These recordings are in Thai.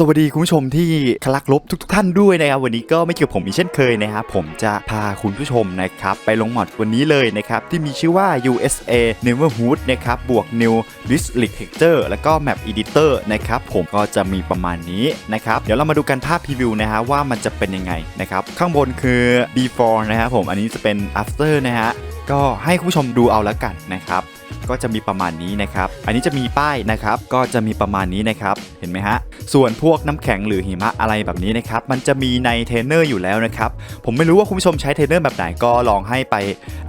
สวัสดีคุณผู้ชมที่คลักลบทุกๆท่านด้วยนะครับวันนี้ก็ไม่เกี่ยวผมอีกเช่นเคยนะครับผมจะพาคุณผู้ชมนะครับไปลงมอดวันนี้เลยนะครับที่มีชื่อว่า USA Neighborhood นะครับบวก New District Texture แล้วก็ Map Editor นะครับผมก็จะมีประมาณนี้นะครับเดี๋ยวเรามาดูกันภาพพรีวิวนะฮะว่ามันจะเป็นยังไงนะครับข้างบนคือ before นะครับผมอันนี้จะเป็น after นะฮะก็ให้คุณผู้ชมดูเอาแล้วกันนะครับก็จะมีประมาณนี้นะครับ อันนี้จะมีป้ายนะครับ ก็จะมีประมาณนี้นะครับ เห็นไหมฮะ ส่วนพวกน้ำแข็งหรือหิมะอะไรแบบนี้นะครับ มันจะมีในเทรนเนอร์อยู่แล้วนะครับ ผมไม่รู้ว่าคุณผู้ชมใช้เทรนเนอร์แบบไหนก็ลองให้ไป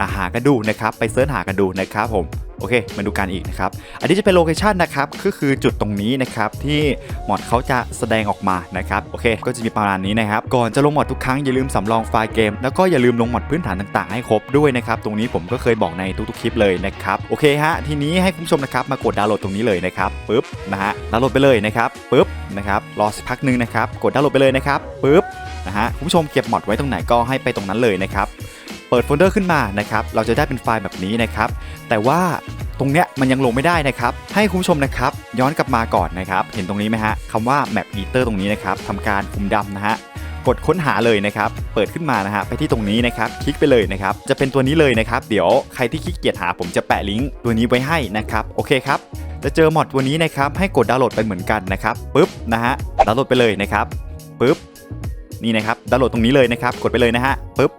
าหากันดูนะครับ ไปเสิร์ชหากันดูนะครับผม โอเค มาดูกันอีกนะครับ อันนี้จะเป็นโลเคชันนะครับ ก็คือจุดตรงนี้นะครับ ที่มอดเขาจะแสดงออกมานะครับ โอเค ก็จะมีประมาณนี้นะครับ ก่อนจะลงมอดทุกครั้งอย่าลืมสำรองไฟล์เกม แล้วก็อย่าลืมลงมอดพื้นฐานต่างๆให้ครบด้วยนะครับ ตรงนี้ผมก็เคยบอกในทุกๆคลิปเลยนะครับ โอเคฮะ ทีนี้ให้คุณผู้ชมนะครับมากดดาวน์โหลดตรงนี้เลยนะครับปึ๊บนะฮะ ดาวน์โหลดไปเลยนะครับปึ๊บนะครับรอสักพักหนึ่งนะครับ กดดาวน์โหลดไปเลยนะครับปึ๊บนะฮะคุณผู้ชมเก็บมอดไว้ตรงไหนก็ให้ไปตรงนั้นเลยนะครับ เปิดโฟลเดอร์ขึ้นมานะครับ เราจะได้เป็นไฟล์แบบนี้นะครับ แต่ว่าตรงเนี้ยมันยังลงไม่ได้นะครับ ให้คุณผู้ชมนะครับย้อนกลับมาก่อนนะครับ เห็นตรงนี้ไหมฮะคำว่า Map Editor ตรงนี้นะครับทำการคุมดำนะฮะกดค้นหาเลยนะครับ เปิดขึ้นมานะฮะไปที่ตรงนี้นะครับ คลิกไปเลยนะครับ จะเป็นตัวนี้เลยนะครับ เดี๋ยวใครที่ขี้เกียจหาผมจะแปะลิงก์ตัวนี้ไว้ให้นะครับ โอเคครับ จะเจอมอดตัวนี้นะครับ ให้กดดาวน์โหลดไปเหมือนกันนะครับปึ๊บนะฮะ ดาวน์โหลดไปเลยนะครับปึ๊บ นี่นะครับ ดาวน์โหลดตรงนี้เลยนะครับ กดไปเลยนะฮะปึ๊บ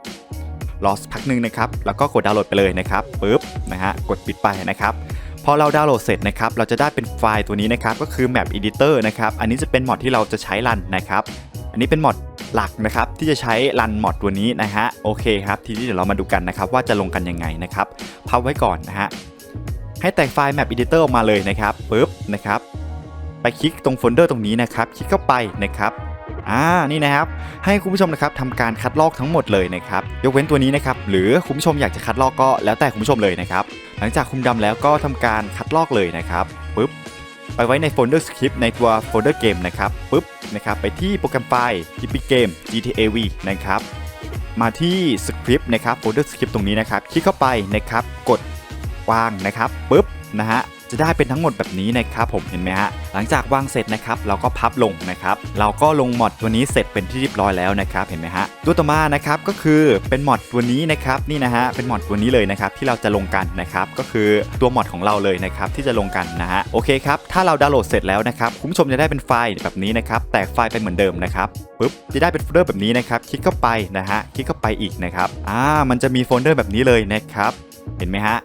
รอสักพักหนึ่งนะครับ แล้วก็กดดาวน์โหลดไปเลยนะครับปึ๊บนะฮะกดปิดไปนะครับพอเราดาวน์โหลดเสร็จนะครับเราจะได้เป็นไฟล์ตัวนี้นะครับก็คือ Map Editor นะครับอันนี้จะเป็นมอดที่เราจะใช้รันนะครับอันนี้เป็นมอดหลักนะครับที่จะใช้รันมอดตัวนี้นะฮะโอเคครับทีนี้เดี๋ยวเรามาดูกันนะครับว่าจะลงกันยังไงนะครับพับไว้ก่อนนะฮะให้แตกไฟล์ Map Editor ออกมาเลยนะครับปึ๊บนะครับไปคลิกตรงโฟลเดอร์ตรงนี้นะครับ คลิกเข้าไปนะครับ อ่านี่นะครับ ให้คุณผู้ชมนะครับทำการคัดลอกทั้งหมดเลยนะครับยกเว้นตัวนี้นะครับหรือคุณผู้ชมอยากจะคัดลอกก็แล้วแต่คุณผู้ชมเลยนะครับหลังจากคุมดำแล้วก็ทำการคัดลอกเลยนะครับปึ๊บไปไว้ในโฟลเดอร์สคริปต์ในตัวโฟลเดอร์เกมนะครับปึ๊บนะครับไปที่โปรแกรมไฟล์ Epic Game GTA V นะครับมาที่สคริปต์นะครับโฟลเดอร์สคริปต์ตรงนี้นะครับคลิกเข้าไปนะครับกดวางนะครับปึ๊บนะฮะ จะได้เป็นทั้งหมดแบบนี้นะครับผมเห็นไหมฮะหลังจากวางเสร็จนะครับเราก็พับลงนะครับเราก็ลงมอดตัวนี้เสร็จเป็นที่เรียบร้อยแล้วนะครับเห็นไหมฮะตัวต่อมานะครับก็คือเป็นมอดตัวนี้นะครับนี่นะฮะเป็นมอดตัวนี้เลยนะครับที่เราจะลงกันนะครับก็คือตัวมอดของเราเลยนะครับที่จะลงกันนะฮะโอเคครับถ้าเราดาวน์โหลดเสร็จแล้วนะครับคุณผู้ชมจะได้เป็นไฟล์แบบนี้นะครับแตกไฟล์เป็นเหมือนเดิมนะครับปุ๊บจะได้เป็นโฟลเดอร์แบบนี้นะครับคลิกเข้าไปนะฮะคลิกเข้าไปอีกนะครับอ่ามันจะมีโฟลเดอร์แบบนี้เลยนะครับเห็นไหมฮะ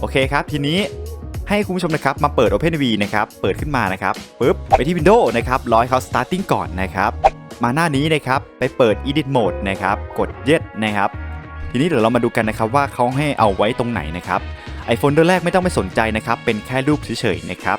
โอเคครับทีนี้ ให้คุณผู้ชมนะครับมาเปิด OpenV นะครับเปิดขึ้นมานะครับปุ๊บไปที่ Windows นะครับร้อยเขา Starting ก่อนนะครับมาหน้านี้นะครับไปเปิด Edit Mode นะครับกด Yes นะครับทีนี้เดี๋ยวเรามาดูกันนะครับว่าเขาให้เอาไว้ตรงไหนนะครับไอโฟลเดอร์แรกไม่ต้องไปสนใจนะครับเป็นแค่รูปเฉยๆนะครับ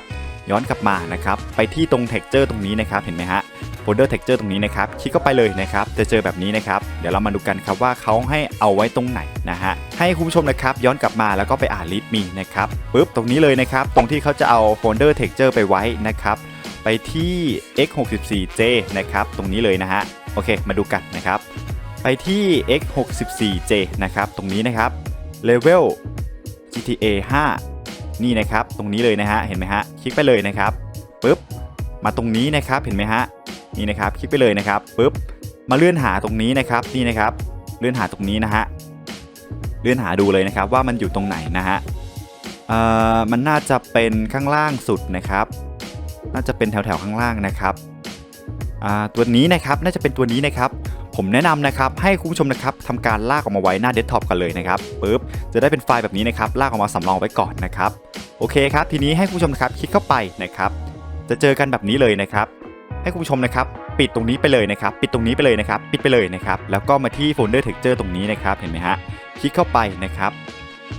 ย้อนกลับมานะครับไปที่ตรง Texture ตรงนี้นะครับเห็นไหมฮะ โฟลเดอร์ texture ตรงนี้นะครับ คลิกเข้าไปเลยนะครับ จะเจอแบบนี้นะครับ เดี๋ยวเรามาดูกันครับว่าเขาให้เอาไว้ตรงไหนนะฮะ ให้คุณผู้ชมนะครับย้อนกลับมาแล้วก็ไปอ่าน read me นะครับปุ๊บตรงนี้เลยนะครับ ตรงที่เขาจะเอาโฟลเดอร์ texture ไปไว้นะครับ ไปที่ x64j นะครับ ตรงนี้เลยนะฮะ โอเค มาดูกันนะครับ ไปที่ x64j นะครับ ตรงนี้นะครับ level GTA 5 นี่นะครับ ตรงนี้เลยนะฮะ เห็นไหมฮะ คลิกไปเลยนะครับปุ๊บ มาตรงนี้นะครับ เห็นไหมฮะ นี่นะครับคลิกไปเลยนะครับปุ๊บมาเลื่อนหาตรงนี้นะครับนี่นะครับเลื่อนหาตรงนี้นะฮะเลื่อนหาดูเลยนะครับว่ามันอยู่ตรงไหนนะฮะเอ่อมันน่าจะเป็นข้างล่างสุดนะครับ น่าจะเป็นแถวๆข้างล่างนะครับอ่าตัวนี้นะครับน่าจะเป็นตัวนี้นะครับผมแนะนำนะครับให้คุณผู้ชมนะครับทำการลากออกมาไว้หน้าเดสก์ท็อปกันเลยนะครับปุ๊บจะได้เป็นไฟล์แบบนี้นะครับลากออกมาสำรองไว้ก่อนนะครับโอเคครับทีนี้ให้คุณผู้ชมนะครับคลิกเข้าไปนะครับ จะเจอกันแบบนี้เลยนะครับ ให้คุณผู้ชมนะครับปิดตรงนี้ไปเลยนะครับปิดตรงนี้ไปเลยนะครับปิดไปเลยนะครับแล้วก็มาที่โฟลเดอร์ texture ตรงนี้นะครับเห็นไหมฮะคลิกเข้าไปนะครับ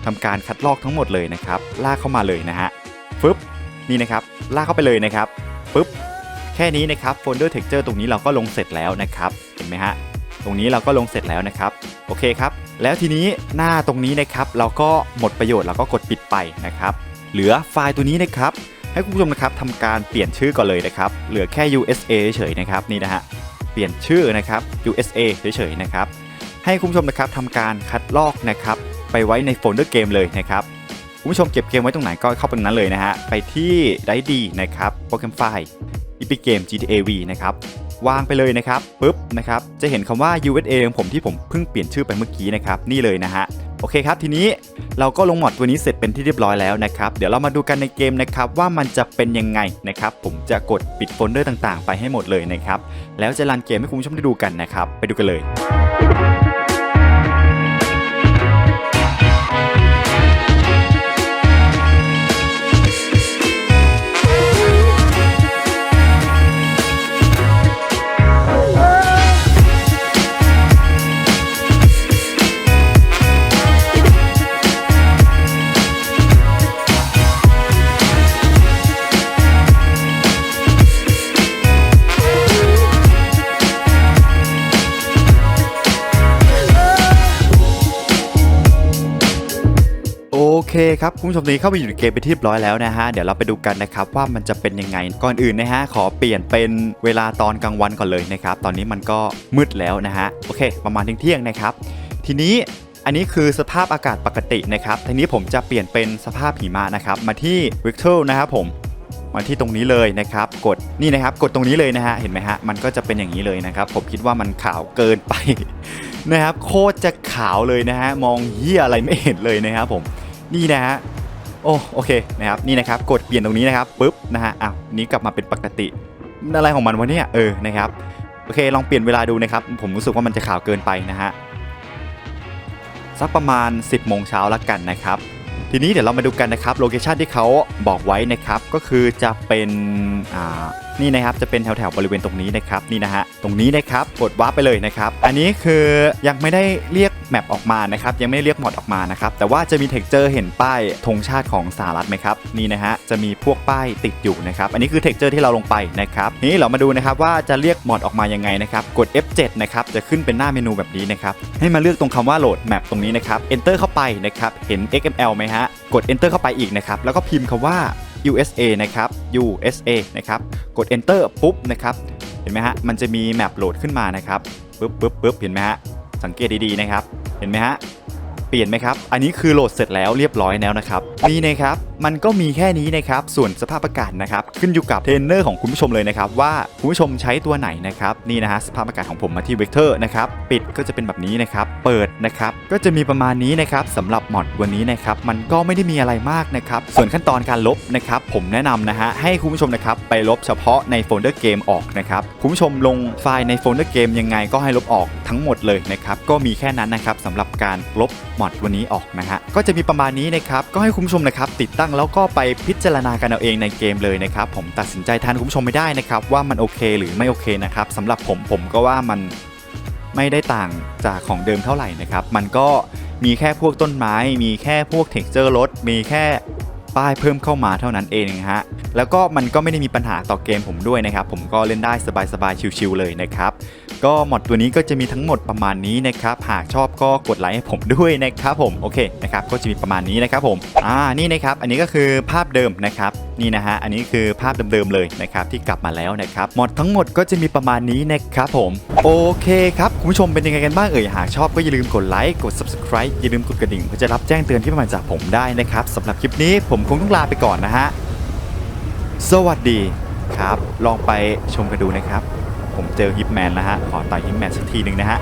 ทำการคัดลอกทั้งหมดเลยนะครับลากเข้ามาเลยนะฮะฟึบนี่นะครับลากเข้าไปเลยนะครับปึ๊บแค่นี้นะครับโฟลเดอร์ texture ตรงนี้เราก็ลงเสร็จแล้วนะครับเห็นไหมฮะตรงนี้เราก็ลงเสร็จแล้วนะครับโอเคครับแล้วทีนี้หน้าตรงนี้นะครับเราก็หมดประโยชน์เราก็กดปิดไปนะครับเหลือไฟล์ตัวนี้นะครับ ให้คุณผู้ชมนะครับทำการเปลี่ยนชื่อก่อนเลยนะครับ เหลือแค่ USA เฉยๆนะครับนี่นะฮะเปลี่ยนชื่อนะครับ USA เฉยๆนะครับ ให้คุณผู้ชมนะครับทำการคัดลอกนะครับ ไปไว้ในโฟลเดอร์เกมเลยนะครับคุณผู้ชมเก็บเกมไว้ตรงไหนก็เข้าไปนั้นเลยนะฮะไปที่ไดดีนะครับโปรแกรมไฟล์ Epic Game GTA V นะครับวางไปเลยนะครับปุ๊บนะครับจะเห็นคำว่า USA ของผมที่ผมเพิ่งเปลี่ยนชื่อไปเมื่อกี้นะครับนี่เลยนะฮะ โอเคครับ ทีนี้เราก็ลงมอดตัวนี้เสร็จเป็นที่เรียบร้อยแล้วนะครับ เดี๋ยวเรามาดูกันในเกมนะครับว่ามันจะเป็นยังไงนะครับ ผมจะกดปิดโฟลเดอร์ต่างๆ ไปให้หมดเลยนะครับ แล้วจะรันเกมให้คุณผู้ชมได้ดูกันนะครับ ไปดูกันเลย คครับคุณผู้ชมนี้เข้าไปอยู่ในเกมไปที่เรียบร้อยแล้วนะฮะเดี๋ยวเราไปดูกันนะครับว่ามันจะเป็นยังไงก่อนอื่นนะฮะขอเปลี่ยนเป็นเวลาตอนกลางวันก่อนเลยนะครับตอนนี้มันก็มืดแล้วนะฮะโอเค ประมาณเที่ยงนะครับทีนี้อันนี้คือสภาพอากาศปกตินะครับทีนี้ผมจะเปลี่ยนเป็นสภาพหิมะนะครับมาที่ Virtual นะครับผมมาที่ตรงนี้เลยนะครับ กดนี่นะครับกดตรงนี้เลยนะฮะเห็นไหมฮะมันก็จะเป็นอย่างนี้เลยนะครับ ผมคิดว่ามันขาวเกินไปนะครับ โคตรจะขาวเลยนะฮะมองเหี้ยอะไรไม่เห็นเลยนะครับผม นี่นะฮะโอ้โอเคนะครับนี่นะครับกดเปลี่ยนตรงนี้นะครับปุ๊บนะฮะอ้าวนี้กลับมาเป็นปกติอะไรของมันวะเนี่ยเออนะครับโอเคลองเปลี่ยนเวลาดูนะครับ ผมรู้สึกว่ามันจะขาวเกินไปนะฮะสักประมาณ 10โมงเช้าละกันนะครับทีนี้เดี๋ยวเรามาดูกันนะครับโลเคชันที่เขาบอกไว้นะครับก็คือจะเป็นอ่า นี่นะครับจะเป็นแถวๆบริเวณตรงนี้นะครับนี่นะฮะตรงนี้นะครับกดวาร์ปไปเลยนะครับ อันนี้คือยังไม่ได้เรียกแมปออกมานะครับยังไม่ได้เรียกมอดออกมานะครับแต่ว่าจะมีเท็กเจอร์เห็นป้ายธงชาติของสหรัฐไหมครับนี่นะฮะจะมีพวกป้ายติดอยู่นะครับอันนี้คือเท็กเจอร์ที่เราลงไปนะครับนี้เรามาดูนะครับว่าจะเรียกมอดออกมายังไงนะครับกด F7 นะครับจะขึ้นเป็นหน้าเมนูแบบนี้นะครับให้มาเลือกตรงคำว่าโหลดแมปตรงนี้นะครับ Enter เข้าไปนะครับเห็น XML ไหมฮะกด Enter เข้าไปอีกนะครับแล้วก็พิมพ์คำว่า USA นะครับ USA นะครับ กด Enter ปุ๊บนะครับ เห็นไหมฮะ มันจะมีแมปโหลดขึ้นมานะครับปุ๊บปุ๊บปุ๊บเห็นไหมฮะ สังเกตดีๆนะครับ เห็นไหมฮะ เปลี่ยนไหมครับ อันนี้คือโหลดเสร็จแล้วเรียบร้อยแล้วนะครับ นี่นะครับมันก็มีแค่นี้นะครับ ส่วนสภาพอากาศนะครับ ขึ้นอยู่กับเทรนเนอร์ของคุณผู้ชมเลยนะครับ ว่าคุณผู้ชมใช้ตัวไหนนะครับ นี่นะฮะสภาพอากาศของผมมาที่เวกเตอร์นะครับ ปิดก็จะเป็นแบบนี้นะครับ เปิดนะครับ ก็จะมีประมาณนี้นะครับสำหรับมอดวันนี้นะครับ มันก็ไม่ได้มีอะไรมากนะครับ ส่วนขั้นตอนการลบนะครับ ผมแนะนำนะฮะ ให้คุณผู้ชมนะครับ ไปลบเฉพาะในโฟลเดอร์เกมออกนะครับ คุณผู้ชมลงไฟล์ในโฟลเดอร์เกมยังไงก็ให้ลบออกทั้งหมดเลยนะครับ ก็มีแค่นั้นนะครับสำหรับการลบมอดวันนี้ออกนะฮะ ก็จะมีประมาณนี้นะครับ ก็ให้คุณผู้ชมนะครับติดตงแล้วก็ไปพิจารณากันเอาเองในเกมเลยนะครับ ผมตัดสินใจแทนคุณผู้ชมไม่ได้นะครับ ว่ามันโอเคหรือไม่โอเคนะครับสำหรับผมผมก็ว่ามันไม่ได้ต่างจากของเดิมเท่าไหร่นะครับ มันก็มีแค่พวกต้นไม้ มีแค่พวกเท็กเจอร์รถ มีแค่ป้ายเพิ่มเข้ามาเท่านั้นเองฮะ แล้วก็มันก็ไม่ได้มีปัญหาต่อเกมผมด้วยนะครับ ผมก็เล่นได้สบายๆ ชิวๆเลยนะครับ ก็มอดตัวนี้ก็จะมีทั้งหมดประมาณนี้นะครับหากชอบก็กดไลค์ให้ผมด้วยนะครับผมโอเคนะครับก็จะมีประมาณนี้นะครับผมอ่านี่นะครับอันนี้ก็คือภาพเดิมนะครับนี่นะฮะอันนี้คือภาพเดิมๆเลยนะครับที่กลับมาแล้วนะครับมอดทั้งหมดก็จะมีประมาณนี้นะครับผมโอเคครับคุณผู้ชมเป็นยังไงกันบ้างเอ่ยหากชอบก็อย่าลืมกดไลค์กด subscribe อย่าลืมกดกระดิ่งเพื่อจะรับแจ้งเตือนที่มาจากผมได้นะครับสำหรับคลิปนี้ผมคงต้องลาไปก่อนนะฮะสวัสดีครับ ลองไปชมกันดูนะครับ ผมเจอฮิปแมนแล้วฮะ ขอต่อยฮิปแมนสักทีหนึ่งนะฮะ